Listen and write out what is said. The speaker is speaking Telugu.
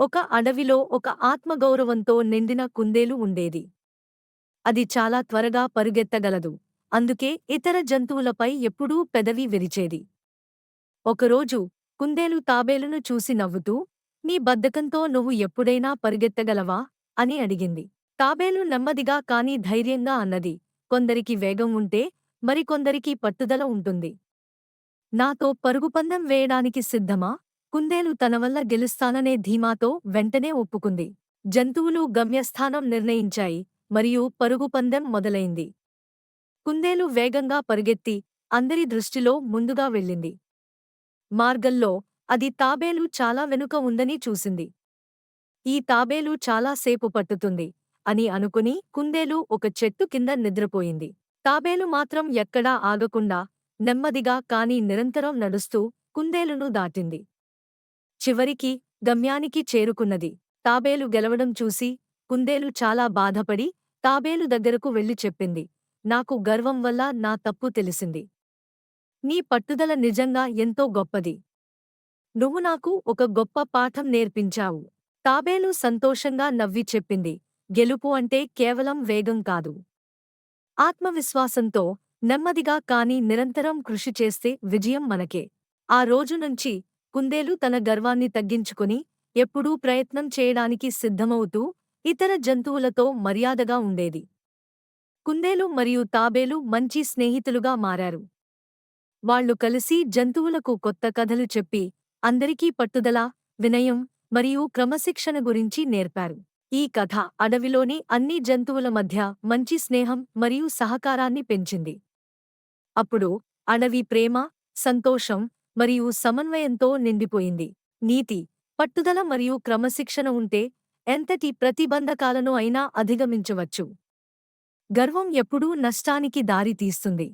ఒక అడవిలో ఒక ఆత్మగౌరవంతో నిండిన కుందేలు ఉండేది. అది చాలా త్వరగా పరుగెత్తగలదు. అందుకే ఇతర జంతువులపై ఎప్పుడూ పెదవి విరిచేది. ఒకరోజు కుందేలు తాబేలును చూసి నవ్వుతూ నీ బద్ధకంతో నువ్వు ఎప్పుడైనా పరుగెత్తగలవా? అని అడిగింది. తాబేలు నెమ్మదిగా కాని ధైర్యంగా అన్నది. కొందరికి వేగం ఉంటే మరికొందరికి పట్టుదల ఉంటుంది. నాతో పరుగుపందం వేయడానికి సిద్ధమా? కుందేలు తన వల్ల గెలుస్తాననే ధీమాతో వెంటనే ఒప్పుకుంది. జంతువులు గమ్యస్థానం నిర్ణయించాయి మరియు పరుగు పందెం మొదలైంది. కుందేలు వేగంగా పరుగెత్తి అందరి దృష్టిలో ముందుగా వెళ్ళింది. మార్గంలో అది తాబేలు చాలా వెనుక ఉందని చూసింది. ఈ తాబేలు చాలాసేపు పట్టుతుంది అని అనుకుని కుందేలు ఒక చెట్టు కింద నిద్రపోయింది. తాబేలు మాత్రం ఎక్కడా ఆగకుండా నెమ్మదిగా కాని నిరంతరం నడుస్తూ కుందేలును దాటింది. చివరికి గమ్యానికి చేరుకున్నది. తాబేలు గెలవడం చూసి కుందేలు చాలా బాధపడి తాబేలు దగ్గరకు వెళ్ళి చెప్పింది. నాకు గర్వం వల్ల నా తప్పు తెలిసింది. నీ పట్టుదల నిజంగా ఎంతో గొప్పది. నువ్వు నాకు ఒక గొప్ప పాఠం నేర్పించావు. తాబేలు సంతోషంగా నవ్వి చెప్పింది. గెలుపు అంటే కేవలం వేగం కాదు. ఆత్మవిశ్వాసంతో నెమ్మదిగా కాని నిరంతరం కృషి చేస్తే విజయం మనకే. ఆ రోజు నుంచి కుందేలు తన గర్వాన్ని తగ్గించుకుని ఎప్పుడూ ప్రయత్నం చేయడానికి సిద్ధమవుతూ ఇతర జంతువులతో మర్యాదగా ఉండేది. కుందేలు మరియు తాబేలు మంచి స్నేహితులుగా మారారు. వాళ్ళు కలిసి జంతువులకు కొత్త కథలు చెప్పి అందరికీ పట్టుదల వినయం మరియు క్రమశిక్షణ గురించి నేర్పారు. ఈ కథ అడవిలోని అన్ని జంతువుల మధ్య మంచి స్నేహం మరియు సహకారాన్ని పెంచింది. అప్పుడు అడవి ప్రేమ సంతోషం మరియు సమన్వయంతో నిండిపోయింది. నీతి పట్టుదల మరియు క్రమశిక్షణ ఉంటే ఎంతటి ప్రతిబంధకాలను అయినా అధిగమించవచ్చు. గర్వం ఎప్పుడూ నష్టానికి దారితీస్తుంది.